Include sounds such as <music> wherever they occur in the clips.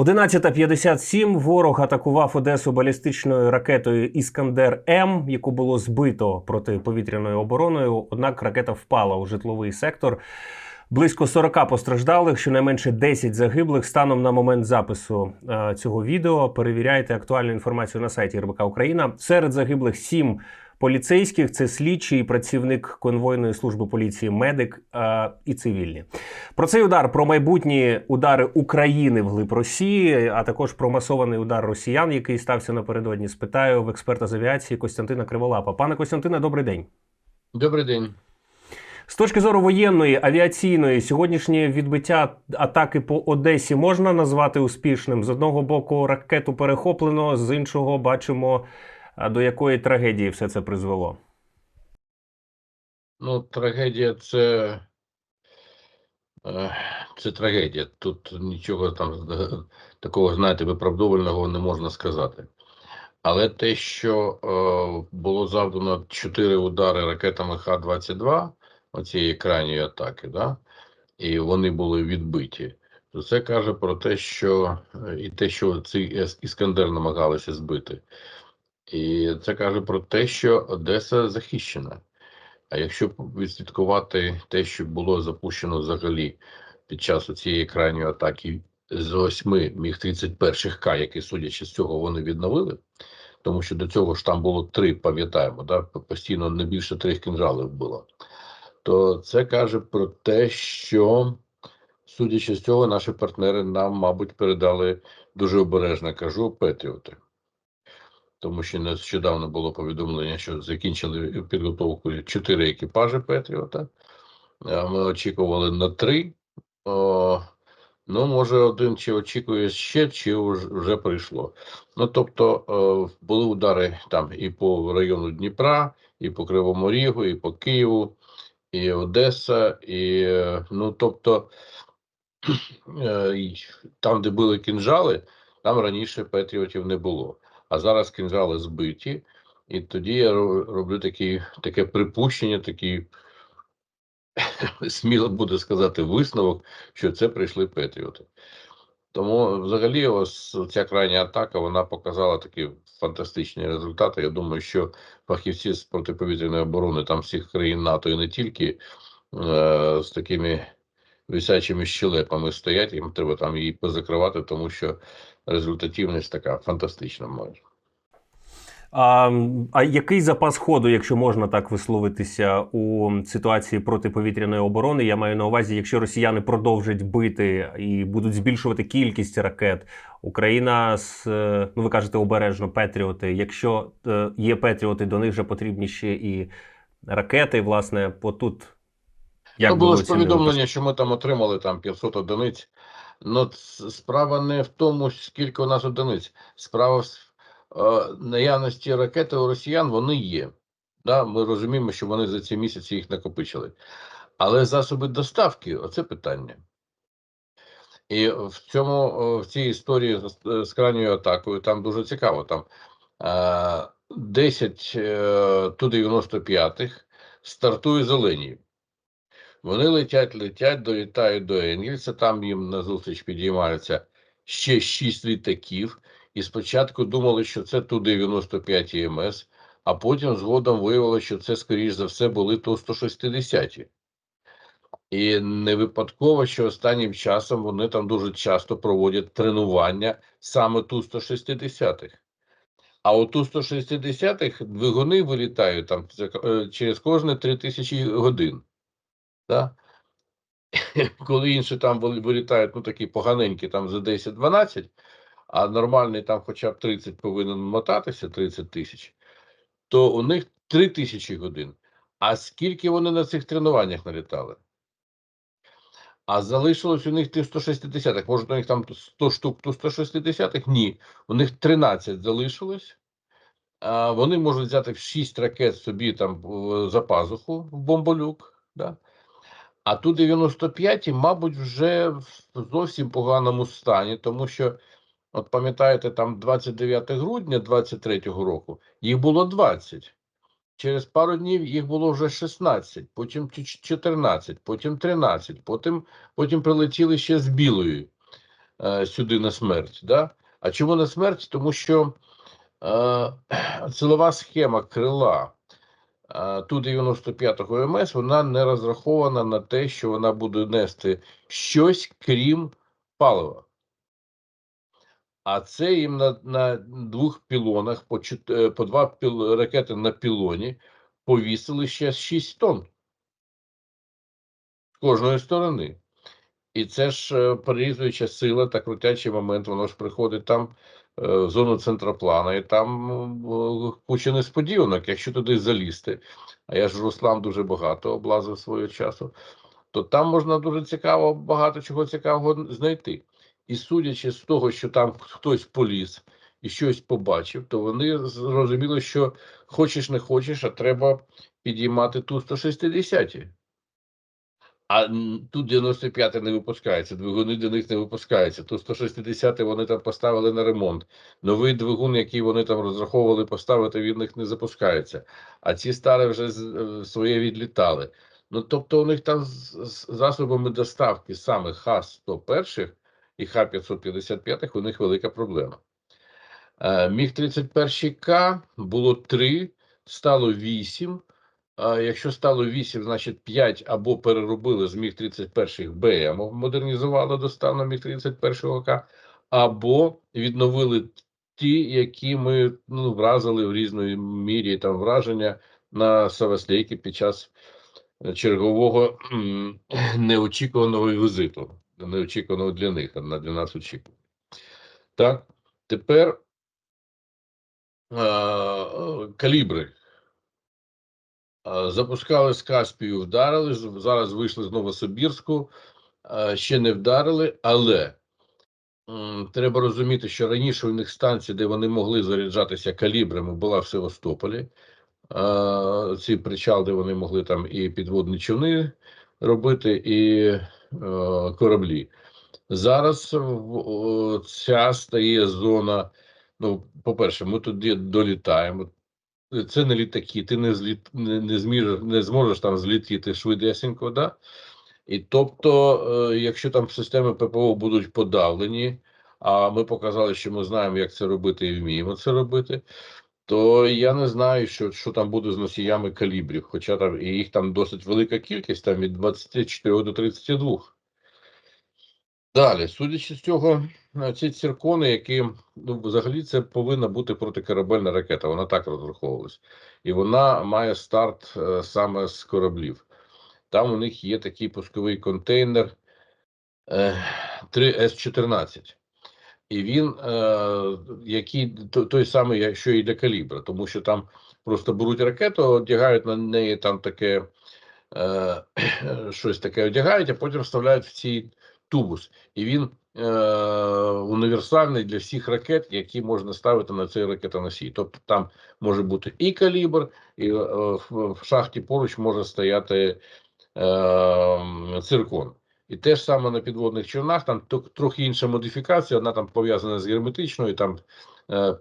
11.57 ворог атакував Одесу балістичною ракетою Іскандер М, яку було збито протиповітряною обороною. Однак ракета впала у житловий сектор. Близько 40 постраждалих, щонайменше 10 загиблих. Станом на момент запису е, цього відео перевіряйте актуальну інформацію на сайті РБК Україна. Серед загиблих 7 поліцейських це слідчий, працівник конвойної служби поліції, медик е, і цивільні. Про цей удар, про майбутні удари України вглиб Росії, а також про масований удар росіян, який стався напередодні. Спитаю в експерта з авіації Костянтина Криволапа. Пане Костянтине, добрий день. Добрий день. З точки зору воєнної авіаційної, сьогоднішнє відбиття атаки по Одесі можна назвати успішним. З одного боку, ракету перехоплено, з іншого бачимо, до якої трагедії все це призвело. Ну, трагедія це, е, це трагедія. Тут нічого там такого, знаєте, виправдовувального не можна сказати. Але те, що е, було завдано чотири удари ракетами Х-22, оцієї крайньої атаки, да, і вони були відбиті, то це каже про те, що е, і те, що цей Іскандер намагалися збити. І це каже про те, що Одеса захищена. А якщо відслідкувати те, що було запущено взагалі під час цієї крайньої атаки з восьми міг 31 К, які, судячи з цього, вони відновили, тому що до цього ж там було три, пам'ятаємо, да, постійно не більше трьох кінжалів було, то це каже про те, що, судячи з цього, наші партнери нам, мабуть, передали дуже обережно кажу Петріоти тому що нещодавно було повідомлення, що закінчили підготовку чотири екіпажі Петріота. Ми очікували на три. Ну, може, один чи очікує ще, чи вже, прийшло. Ну, тобто, е, були удари там і по району Дніпра, і по Кривому Рігу, і по Києву, і Одеса, і е, ну, тобто, <clears throat> е, там, де були кінжали, там раніше Петріотів не було а зараз кінжали збиті, і тоді я роблю такі, таке припущення, такий <laughs> сміло буду сказати висновок, що це прийшли Петріоти. Тому, взагалі, ось ця крайня атака вона показала такі фантастичні результати. Я думаю, що фахівці з протиповітряної оборони там всіх країн НАТО і не тільки е, з такими висячими щелепами стоять, їм треба там її позакривати, тому що результативність така фантастична майже. А, а який запас ходу, якщо можна так висловитися, у ситуації протиповітряної оборони? Я маю на увазі, якщо росіяни продовжать бити і будуть збільшувати кількість ракет, Україна з е, ну ви кажете обережно Петріоти. Якщо е, є Петріоти, до них же потрібні ще і ракети. Власне, по як ну, було ж повідомлення, що ми там отримали там 500 одиниць. Ну, справа не в тому, скільки у нас одиниць. Справа в е, наявності ракети у росіян вони є. Да? Ми розуміємо, що вони за ці місяці їх накопичили. Але засоби доставки оце питання. І в цьому е, в цій історії з, е, з крайньою атакою там дуже цікаво. Там е, 10 е, Ту-95 стартує з Оленів. Вони летять, летять, долітають до Енгельса, там їм назустріч підіймаються ще шість літаків. І спочатку думали, що це Ту-95 ІМС, а потім згодом виявилося, що це, скоріш за все, були ту 160. ті І не випадково, що останнім часом вони там дуже часто проводять тренування саме ту 160 х А у Ту-160 двигуни вилітають там е, через кожні 3000 годин. Да? <laughs> Коли інші там вилітають, ну такі поганенькі, там за 10-12, а нормальний там хоча б 30 повинен мотатися, 30 тисяч, то у них 3 тисячі годин. А скільки вони на цих тренуваннях налітали? А залишилось у них тих 160-х. Може, у них там 100 штук ту 160-х? Ні. У них 13 залишилось. А вони можуть взяти 6 ракет собі там за пазуху в бомболюк. Да? А ту 95 мабуть, вже в зовсім поганому стані, тому що, от пам'ятаєте, там 29 грудня 23-го року їх було 20. Через пару днів їх було вже 16, потім 14, потім 13, потім, потім прилетіли ще з білою. е, сюди на смерть. Да? А чому на смерть? Тому що е, <clears throat> силова схема крила е, Ту-95 МС вона не розрахована на те, що вона буде нести щось крім палива. А це їм на, на двох пілонах по, е, по два піл, ракети на пілоні повісили ще 6 тонн з кожної сторони. І це ж е, перерізуюча сила та крутячий момент, воно ж приходить там зону центроплана, і там е, куча несподіванок, якщо туди залізти. А я ж Руслан дуже багато облазив свого часу, то там можна дуже цікаво, багато чого цікавого знайти. І судячи з того, що там хтось поліз і щось побачив, то вони зрозуміли, що хочеш не хочеш, а треба підіймати ту 160 а тут 95 не випускається, двигуни до них не випускаються. Тут 160 вони там поставили на ремонт. Новий двигун, який вони там розраховували поставити, від них не запускається. А ці старі вже е, своє відлітали. Ну тобто у них там з, з засобами доставки саме Х-101 і Х-555 у них велика проблема. Е, Міг 31К було 3, стало 8. Якщо стало 8, значить 5 або переробили з міг 31 БМ, модернізували до стану міг 31 К, або відновили ті, які ми ну, вразили в різної мірі там враження на Саваслейки під час чергового неочікуваного візиту. Неочікуваного для них, а для нас очікуваного. Так, тепер е, калібри. Запускали з Каспію, вдарили. Зараз вийшли з Новосибірську, ще не вдарили, але треба розуміти, що раніше у них станція, де вони могли заряджатися калібрами, була в Севастополі. Ці причал, де вони могли там і підводні човни робити, і кораблі. Зараз ця стає зона. Ну, по-перше, ми туди долітаємо. Це не літаки, ти не зліт не, не зміж, не зможеш там злітіти швидесенько, да? І тобто, е, якщо там системи ППО будуть подавлені, а ми показали, що ми знаємо, як це робити і вміємо це робити, то я не знаю, що, що там буде з носіями калібрів, хоча там і їх там досить велика кількість, там від 24 до 32. Далі, судячи з цього, ці циркони, які ну, взагалі це повинна бути протикорабельна ракета, вона так розраховувалась. І вона має старт е, саме з кораблів. Там у них є такий пусковий контейнер е, 3С14. І він, е, який той самий, що і для калібра, тому що там просто беруть ракету, одягають на неї там таке е, <clears throat> щось таке одягають, а потім вставляють в цей тубус. І він універсальний для всіх ракет, які можна ставити на цей ракетоносій. Тобто там може бути і калібр, і е, в, шахті поруч може стояти е, циркон. І те ж саме на підводних човнах, там трохи інша модифікація, вона там пов'язана з герметичною, там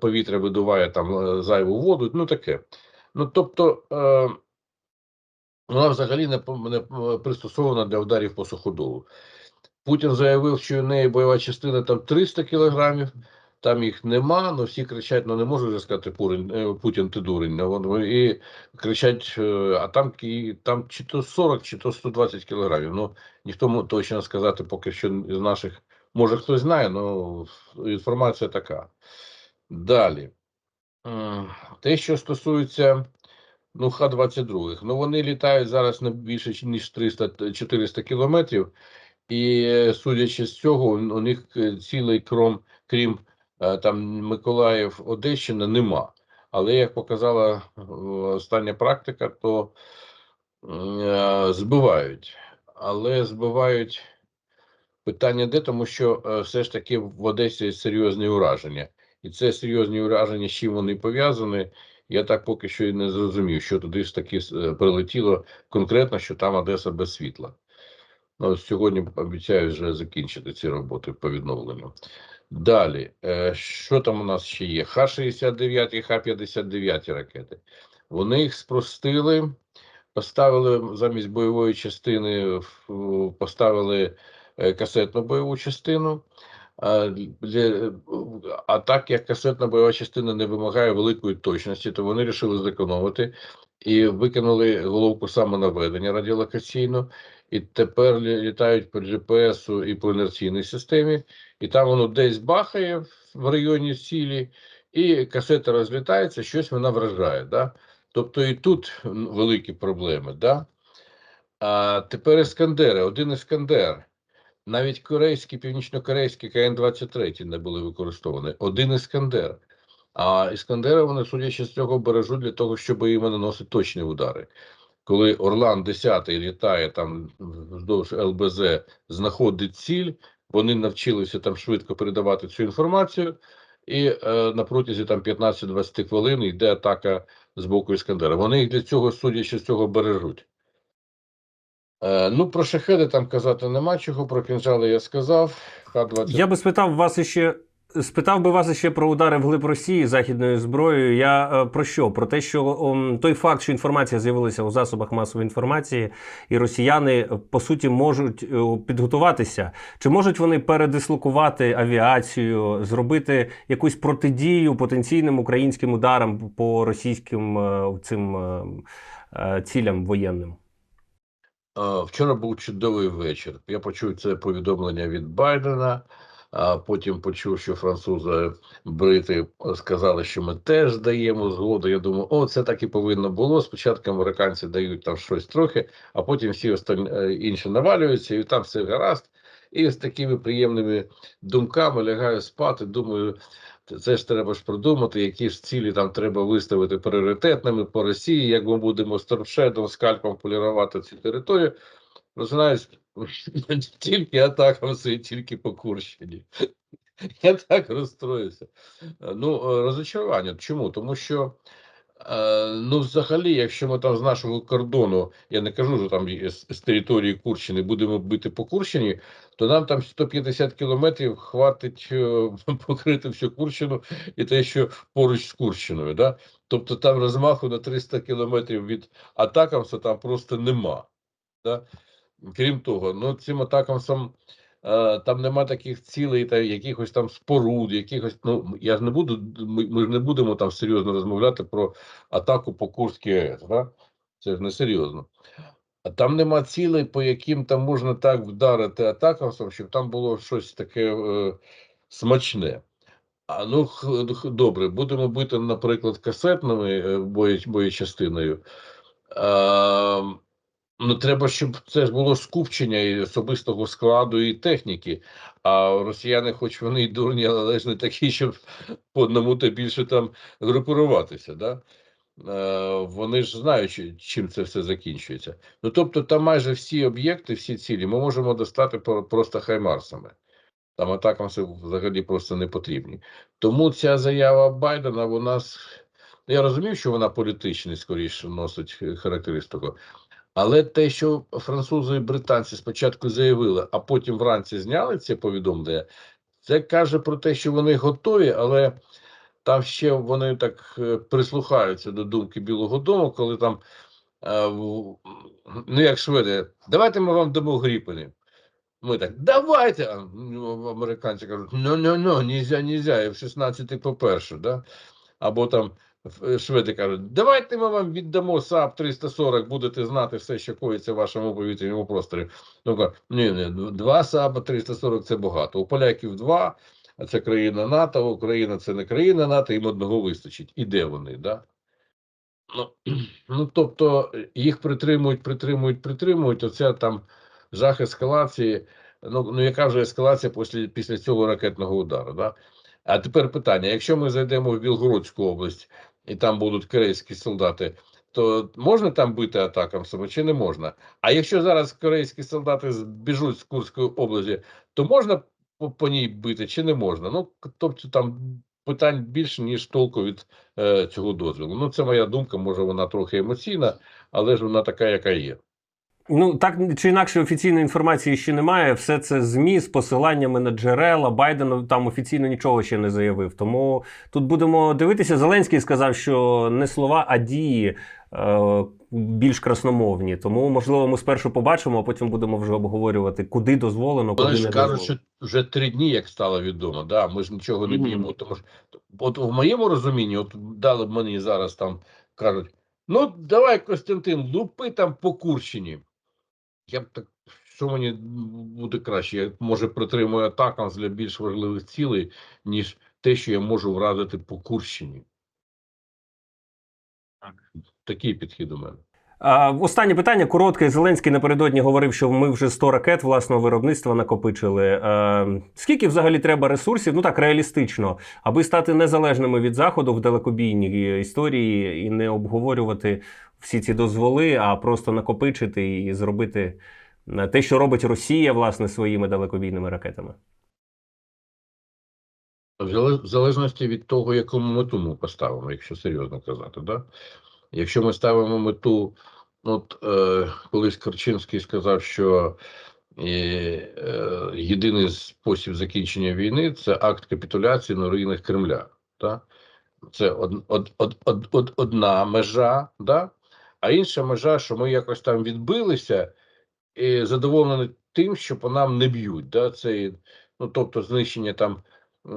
повітря видуває там е, зайву воду, ну таке. Ну тобто е, вона взагалі не, не е, пристосована для ударів по суходолу. Путін заявив, що у неї бойова частина там 300 кілограмів, там їх нема, але всі кричать, ну не можу вже сказати е, Путін, ти дурень. ну, І кричать, е, а там, там чи то 40, чи то 120 кілограмів. Ну, ніхто точно сказати поки що з наших, може хтось знає, але інформація така. Далі. Те, що стосується ну, Х-22, ну вони літають зараз не більше ніж 300-400 кілометрів, і е, судячи з цього, у них е, цілий кром, крім е, там Миколаїв, Одещина, нема. Але як показала остання практика, то збивають. Але збивають питання де, тому що все ж таки в Одесі серйозні ураження. І це серйозні ураження, з чим вони пов'язані. Я так поки що і не зрозумів, що туди ж таки прилетіло конкретно, що там Одеса без світла. Ну, сьогодні обіцяю вже закінчити ці роботи по відновленню. Далі, е, що там у нас ще є? Х-69 і Х-59 ракети. Вони їх спростили, поставили замість бойової частини, поставили е, касетну бойову частину. А, а так як касетна бойова частина не вимагає великої точності, то вони вирішили зекономити і викинули головку саме наведення радіолокаційну, і тепер літають по GPS і по інерційній системі, і там воно десь бахає в районі цілі, і касета розлітається, щось вона вражає. Да? Тобто і тут великі проблеми. Да? А тепер іскандери, один іскандер. Навіть корейські, північно-корейські КН-23 не були використовані. Один іскандер. А іскандери вони, судячи з цього, бережуть для того, щоб їм наносити точні удари. Коли Орлан 10 літає там вздовж ЛБЗ, знаходить ціль, вони навчилися там швидко передавати цю інформацію, і е, на протязі там 15-20 хвилин йде атака з боку Іскандера. Вони їх для цього, судячи з цього, бережуть. Е, ну, про шахеди там казати нема чого, про кінжали я сказав. Х-20. Я би спитав вас іще. Спитав би вас ще про удари вглиб Росії західною зброєю. Я е, про що? Про те, що той факт, що інформація з'явилася у засобах масової інформації, і росіяни е, по суті можуть е, підготуватися. Чи можуть вони передислокувати авіацію, зробити якусь протидію потенційним українським ударам по російським цим цілям воєнним? Вчора був чудовий вечір. Я почув це повідомлення від Байдена. А потім почув, що французи брити сказали, що ми теж даємо згоду. Я думаю, о, це так і повинно було. Спочатку американці дають там щось трохи, а потім всі остальні е, інші навалюються, і там все гаразд. І з такими приємними думками лягаю спати. Думаю, це ж треба ж продумати, які ж цілі там треба виставити пріоритетними по Росії, як ми будемо сторшедом, скальпом полірувати цю територію. Просинаюсь тільки атакамси, тільки по Курщині. Я так розстроївся. <laughs> Е, Ну, е, розочарування. Чому? Тому що, е, ну, взагалі, якщо ми там з нашого кордону, я не кажу, що там з, з території Курщини будемо бити по Курщині, то нам там 150 кілометрів хватить е, <laughs> покрити всю Курщину і те, що поруч з Курщиною. Да? Тобто там розмаху на 300 кілометрів від атакамса там просто нема. Да? Крім того, ну цим атакамсам е, там нема таких цілей, та якихось там споруд, якихось. Ну я ж не буду. Ми, ж не будемо там серйозно розмовляти про атаку по Курській АЕС. Да? Це ж не серйозно. А там нема цілей, по яким там можна так вдарити атакамсом, щоб там було щось таке е, смачне. А ну х- добре, будемо бити, наприклад, касетними боєчастиною. Е, Ну, треба, щоб це ж було скупчення і особистого складу і техніки. А росіяни, хоч вони й дурні, але ж не такі, щоб по одному та більше там групируватися. Да? Е, вони ж знають, чим це все закінчується. Ну тобто, там майже всі об'єкти, всі цілі ми можемо достати просто хаймарсами. Там атакам взагалі просто не потрібні. Тому ця заява Байдена, вона с- я розумів, що вона політична, скоріше носить е, характеристику. Але те, що французи і британці спочатку заявили, а потім вранці зняли це повідомлення, це каже про те, що вони готові, але там ще вони так е, прислухаються до думки Білого Дому, коли там, е, ну як шведи, давайте ми вам дамо гріпені. Ми так, давайте. Ну, американці кажуть, ну, ну, ну, нельзя, нельзя, і в 16 по-перше, да? Або там шведи кажуть, давайте ми вам віддамо САП 340, будете знати все, що коїться в вашому повітряному просторі. Ну, кажуть, ні, ні, два САПа 340 це багато. У поляків два, а це країна НАТО, Україна це не країна НАТО, їм одного вистачить. І де вони, да? Ну, <clears throat> ну, тобто їх притримують, притримують, притримують. Оця там жах ескалації. Ну, ну яка вже ескалація після, після цього ракетного удару? Да? А тепер питання: якщо ми зайдемо в Білгородську область і там будуть корейські солдати, то можна там бити атакам саме чи не можна? А якщо зараз корейські солдати збіжуть з Курської області, то можна по, по ній бити чи не можна? Ну тобто там питань більше ніж толку від е, цього дозволу. Ну це моя думка, може вона трохи емоційна, але ж вона така, яка є. Ну так чи інакше офіційної інформації ще немає. Все це змі з посиланнями на джерела. Байден там офіційно нічого ще не заявив. Тому тут будемо дивитися. Зеленський сказав, що не слова, а дії. Е, більш красномовні. Тому, можливо, ми спершу побачимо, а потім будемо вже обговорювати, куди дозволено, куди Вони не ж кажуть, що вже три дні, як стало відомо. Да, ми ж нічого не б'ємо. Тому що, от в моєму розумінні, от дали б мені зараз там кажуть: ну давай, Костянтин, лупи там по Курщині. Я б так, що мені буде краще? Я може притримую атакам для більш важливих цілей, ніж те, що я можу вразити по Курщині. Такий підхід у мене. А, останнє питання коротке. Зеленський напередодні говорив, що ми вже 100 ракет власного виробництва накопичили. Е, скільки взагалі треба ресурсів? Ну так реалістично, аби стати незалежними від заходу в далекобійній історії і не обговорювати всі ці дозволи, а просто накопичити і зробити е, те, що робить Росія власне своїми далекобійними ракетами. В залежності від того, яку мету ми поставимо, якщо серйозно казати, да? Якщо ми ставимо мету, от е, колись Корчинський сказав, що е, е, єдиний спосіб закінчення війни це акт капітуляції на руїнах Кремля. Да? Це од, од, од, од, од, одна межа, да? А інша межа, що ми якось там відбилися і задоволені тим, що по нам не б'ють. Да? Це, ну, тобто знищення там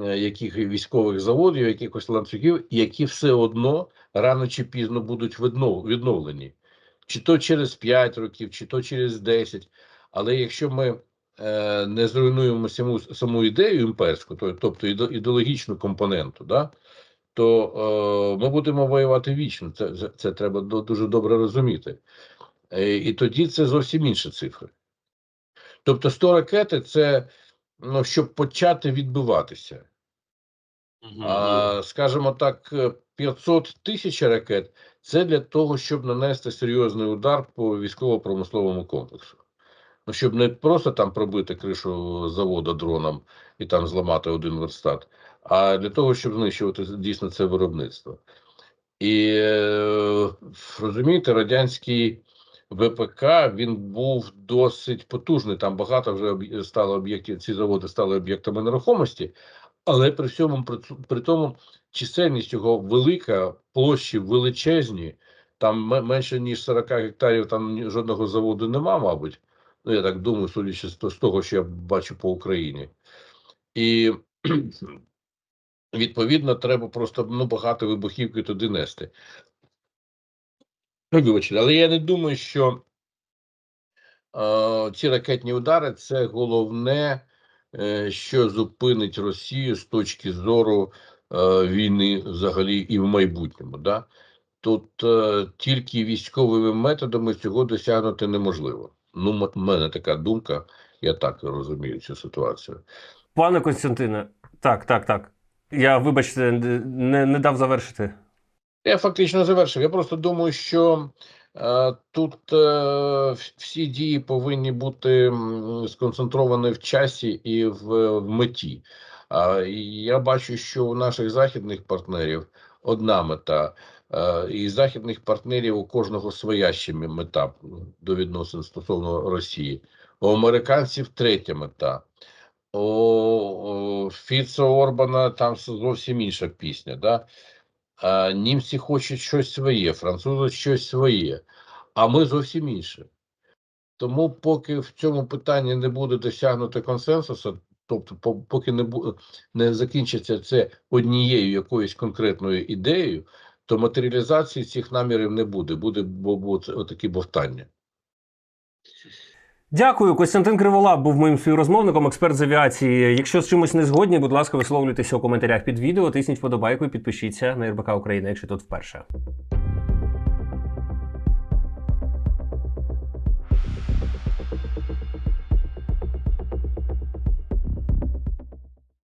е, яких військових заводів, якихось ланцюгів, які все одно рано чи пізно будуть відновлені. Чи то через 5 років, чи то через 10. Але якщо ми е, не зруйнуємо саму, саму ідею імперську, тобто ідеологічну компоненту, да, то е, ми будемо воювати вічно. Це, це, це треба до- дуже добре розуміти. Е, і тоді це зовсім інші цифри. Тобто 100 ракети це ну, щоб почати відбиватися. А, скажімо так, е, 500 тисяч ракет це для того, щоб нанести серйозний удар по військово-промисловому комплексу. Ну, щоб не просто там пробити кришу заводу дроном і там зламати один верстат, а для того, щоб знищувати дійсно це виробництво. І е, розумієте, радянський ВПК він був досить потужний. Там багато вже стало об'єктів. Ці заводи стали об'єктами нерухомості, але при всьому при, тому чисельність його велика, площі величезні. Там менше ніж 40 гектарів. Там жодного заводу нема, мабуть. Ну я так думаю, судячи з того, що я бачу по Україні. І відповідно треба просто ну, багато вибухівки туди нести. Ну, Вибачте, але я не думаю, що е, ці ракетні удари це головне, е, що зупинить Росію з точки зору е, війни взагалі і в майбутньому. Да? Тут е, тільки військовими методами цього досягнути неможливо. Ну, в мене така думка, я так розумію цю ситуацію. Пане Константине, так, так, так. Я, вибачте, не, не дав завершити. Я фактично завершив. Я просто думаю, що е, тут е, всі дії повинні бути сконцентровані в часі і в, в меті. І я бачу, що у наших західних партнерів одна мета. Е, і західних партнерів у кожного своя ще мета до відносин стосовно Росії. У американців третя мета. У, Фіцо Орбана там зовсім інша пісня. Да? А німці хочуть щось своє, французи щось своє, а ми зовсім інше. Тому, поки в цьому питанні не буде досягнуто консенсусу, тобто, поки не бу- не закінчиться це однією якоюсь конкретною ідеєю, то матеріалізації цих намірів не буде. Буде бо, це отакі бовтання. Дякую. Костянтин Криволап був моїм співрозмовником, експерт з авіації. Якщо з чимось не згодні, будь ласка, висловлюйтеся у коментарях під відео, тисніть вподобайку і підпишіться на РБК Україна, якщо тут вперше.